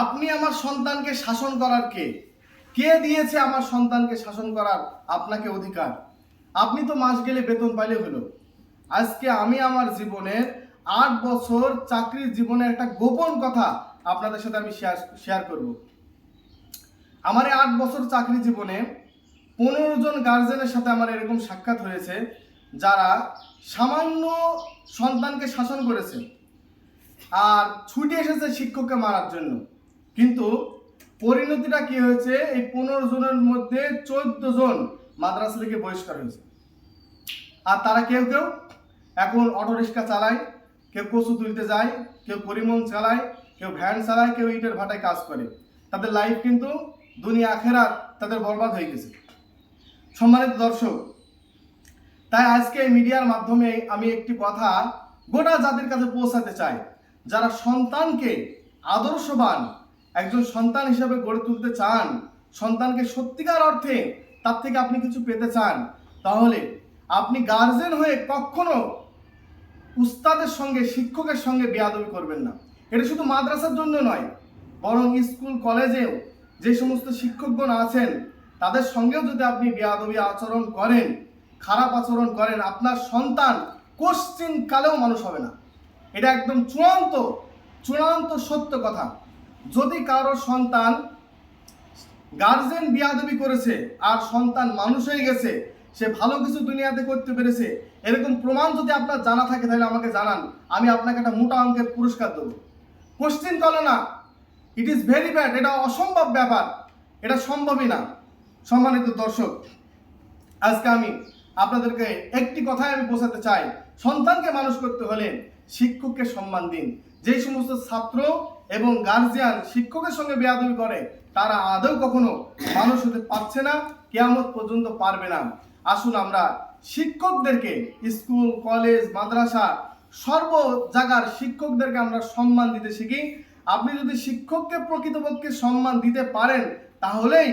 আপনি আমার সন্তানকে শাসন করার কে? কে দিয়েছে আমার সন্তানকে শাসন করার আপনাকে অধিকার? আপনি তো মাস গেলে বেতন পাইলে হলো। আজকে আমি আমার জীবনের আট বছর চাকরির জীবনের একটা গোপন কথা আপনাদের সাথে আমি শেয়ার শেয়ার করব। আমার এই আট বছর চাকরি জীবনে পনেরো জন গার্জেনের সাথে আমার এরকম সাক্ষাৎ হয়েছে, যারা সামান্য সন্তানকে শাসন করেছে আর ছুটে এসেছে শিক্ষককে মারার জন্য। কিন্তু পরিণতিটা কি হয়েছে? এই পনেরো জনের মধ্যে চোদ্দ জন মাদ্রাসা থেকে বহিষ্কার হয়েছে। আর তারা কেউ কেউ? এখন অটোরিক্সা চালায়, কেউ কচু তুলতে যায়, কেউ পরিমন চালায়, কেউ ভ্যান চালায়, কেউ ইটের ভাটায় কাজ করে। তাদের লাইফ কিন্তু দুনিয়া, আখেরাত তাদের বরবাদ হয়ে গেছে। সম্মানিত দর্শক, তাই আজকে মিডিয়ার মাধ্যমে আমি একটি কথা গোটা জাতির কাছে পৌঁছাতে চাই। যারা সন্তানকে আদর্শবান একজন সন্তান হিসাবে গড়ে তুলতে চান, সন্তানকে সত্যিকার অর্থে তার থেকে আপনি কিছু পেতে চান, তাহলে আপনি গার্জেন হয়ে কখনো উস্তাদের সঙ্গে, শিক্ষকের সঙ্গে বেয়াদবি করবেন না। এটা শুধু মাদ্রাসার জন্য নয়, বরং স্কুল, কলেজেও যে সমস্ত শিক্ষকগণ আছেন, তাদের সঙ্গেও যদি আপনি বেয়াদবি আচরণ করেন, খারাপ আচরণ করেন, আপনার সন্তান কোশ্চিন কালেও মানুষ হবে না। এটা একদম চূড়ান্ত চূড়ান্ত সত্য কথা। যদি কারও সন্তান গার্জেন বিয়াদবি করেছে আর সন্তান মানুষ হয়ে গেছে, সে ভালো কিছু দুনিয়াতে করতে পেরেছে, এরকম প্রমাণ যদি আপনার জানা থাকে তাহলে আমাকে জানান, আমি আপনাকে একটা মোটা অঙ্কের পুরস্কার দেবো। কোশ্চিন করে না। ইট ইজ ভেরি ব্যাড এটা অসম্ভব ব্যাপার, এটা সম্ভবই না। সম্মানিত দর্শক, আজকে আমি আপনাদেরকে একটি কথাই আমি বোঝাতে চাই। সন্তানকে মানুষ করতে হলে শিক্ষককে সম্মান দিন। যে সমস্ত ছাত্র এবং গার্জিয়ান শিক্ষকের সঙ্গে বেয়াদবি করে, তারা আদৌ কখনো মানুষ হতে পারছে না, কেয়ামত পর্যন্ত পারবে না। আসুন আমরা শিক্ষকদেরকে স্কুল, কলেজ, মাদ্রাসা সর্ব জায়গার শিক্ষকদেরকে আমরা সম্মান দিতে শিখি। আপনি যদি শিক্ষককে, প্রকৃতপক্ষে সম্মান দিতে পারেন, তাহলেই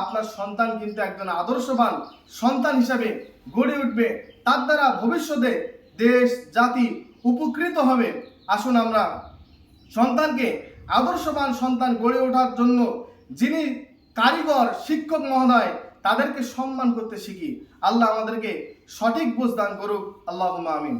আপনার সন্তান কিন্তু একজন আদর্শবান সন্তান হিসাবে গড়ে উঠবে। তার দ্বারা ভবিষ্যতে দেশ, জাতি উপকৃত হবে। আসুন আমরা সন্তানকে আদর্শবান সন্তান গড়ে ওঠার জন্য যিনি কারিগর, শিক্ষক মহোদয়, তাদেরকে সম্মান করতে শিখি। আল্লাহ আমাদেরকে সঠিক বুঝ দান করুক। আল্লাহ আমিন।